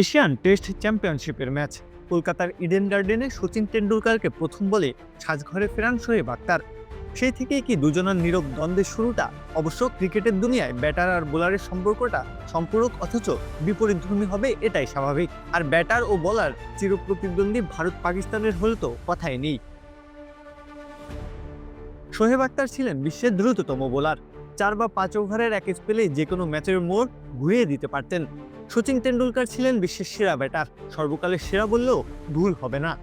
Asian test চ্যাম্পিয়নশিপের match. কলকাতার Eden গার্ডেনে সচিন টেন্ডুলকারকে প্রথম বলে সাজঘরে ফেরান শোয়েব আক্তার। সেই থেকেই কি দুজনের নীরব দ্বন্দ্বের শুরুটা? অবশ্য ক্রিকেটের দুনিয়ায় ব্যাটার আর বোলারের সম্পর্কটা সম্পূরক অথচ বিপরীতধর্মী হবে এটাই স্বাভাবিক। আর ব্যাটার ও বোলার চিরপ্রতিদ্বন্দ্বী ভারত পাকিস্তানের হলে তো কথাই নেই। শোহেব আক্তার ছিলেন বিশ্বের দ্রুততম বোলার। চার বা পাঁচ ওভারের এক স্পেলে যে কোনো ম্যাচের মোড় ঘুরিয়ে দিতে পারতেন। সচিন তেন্ডুলকার ছিলেন বিশ্বের সেরা ব্যাটার। সর্বকালের সেরা বললেও ভুল হবে না।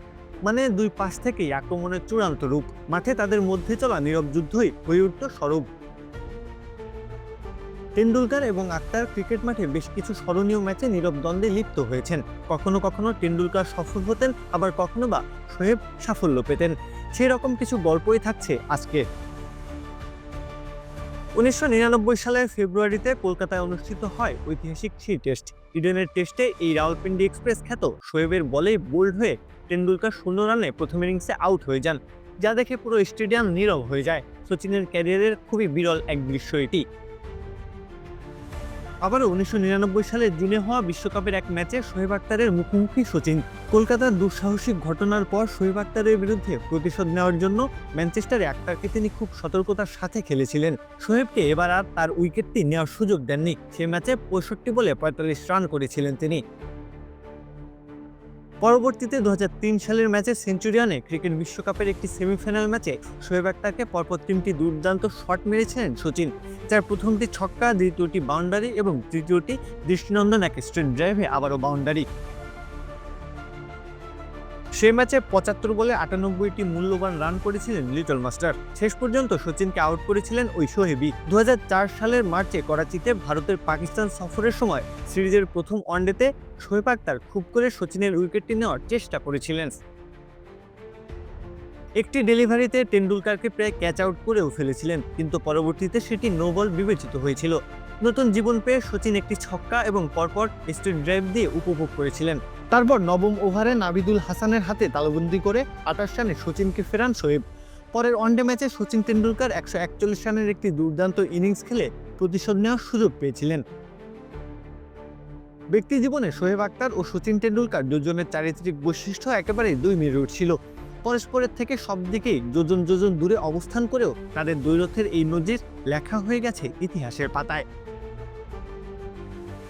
মানে দুই পাশ থেকেই আক্রমণের চূড়ান্ত রূপ। মাঠে তাদের মধ্যে চলা নীরব যুদ্ধই হয়ে উঠত স্বরূপ। টেন্ডুলকার এবং আক্তার ক্রিকেট মাঠে বেশ কিছু স্মরণীয় ম্যাচে নীরব দ্বন্দ্বে লিপ্ত হয়েছেন। কখনো কখনো টেন্ডুলকার সফল হতেন, আবার কখনো বা শোয়েব সাফল্য পেতেন। সেই রকম কিছু গল্পই থাকছে আজকে। উনিশশো নিরানব্বই সালের ফেব্রুয়ারিতে কলকাতায় অনুষ্ঠিত হয় ঐতিহাসিক সেই টেস্ট। ইডেনের টেস্টে এই রাওয়ালপিন্ডি এক্সপ্রেস খ্যাত শোয়েবের বলে বোল্ড হয়ে টেন্ডুলকার শূন্য রানে প্রথম ইনিংসে আউট হয়ে যান, যা দেখে পুরো স্টেডিয়াম নীরব হয়ে যায়। সচিনের ক্যারিয়ারের খুবই বিরল এক দৃশ্য এটি। আবারও উনিশশো নিরানব্বই সালে জুনে হওয়া বিশ্বকাপের এক ম্যাচে শোয়েব আক্তারের মুখোমুখি সচিন। কলকাতার দুঃসাহসিক ঘটনার পর শোয়েব আক্তারের বিরুদ্ধে প্রতিশোধ নেওয়ার জন্য ম্যানচেস্টারে আক্তারকে তিনি খুব সতর্কতার সাথে খেলেছিলেন। শোয়েবকে এবার আর তার উইকেটটি নেওয়ার সুযোগ দেননি। সে ম্যাচে পঁয়ষট্টি বলে পঁয়তাল্লিশ রান করেছিলেন তিনি। পরবর্তীতে দু হাজার তিন সালের ম্যাচে সেঞ্চুরিয়ানে ক্রিকেট বিশ্বকাপের একটি সেমিফাইনাল ম্যাচে শোয়েব আক্তারকে পরপর তিনটি দুর্দান্ত শট মেরেছিলেন সচিন যার প্রথমটি ছক্কা, দ্বিতীয়টি বাউন্ডারি এবং তৃতীয়টি দৃষ্টিনন্দন, এক স্ট্রেট ড্রাইভে আবারও বাউন্ডারি। সে ম্যাচে পঁচাত্তর বলে আটানব্বইটি মূল্যবান রান করেছিলেন লিটল মাস্টার। শেষ পর্যন্ত সচিনকে আউট করেছিলেন ওই সোহেবি দু হাজার চার সালের মার্চে করাচিতে ভারতের পাকিস্তান সফরের সময় সিরিজের প্রথম ওয়ানডেতে শোয়েব আক্তার খুব করে সচিনের উইকেটটি নেওয়ার চেষ্টা করেছিলেন। একটি ডেলিভারিতে টেন্ডুলকারকে প্রায় ক্যাচ আউট করেও ফেলেছিলেন, কিন্তু পরবর্তীতে সেটি নো বল বিবেচিত হয়েছিল। নতুন জীবন পেয়ে সচিন একটি ছক্কা এবং পরপর স্ট্রেট ড্রাইভ দিয়ে উপভোগ করেছিলেন। তারপর নবম ওভারে নাবিদুল হাসানের হাতে তালবন্দি করে আঠাশ রানে সচিনকে ফেরান শোয়েব। পরের ওয়ানডে ম্যাচে সচিন তেন্ডুলকার একশো একচল্লিশ রানের একটি দুর্দান্ত ইনিংস খেলে প্রতিশোধ নেওয়ার সুযোগ পেয়েছিলেন। ব্যক্তি জীবনে শোয়েব আক্তার ও সচিন তেন্ডুলকার দুজনের চারিত্রিক বৈশিষ্ট্য একেবারেই দুই মেরুর ছিল। পরস্পরের থেকে সব দিকেই যোজন যোজন দূরে অবস্থান করেও তাদের দৈরথের এই নজির লেখা হয়ে গেছে ইতিহাসের পাতায়।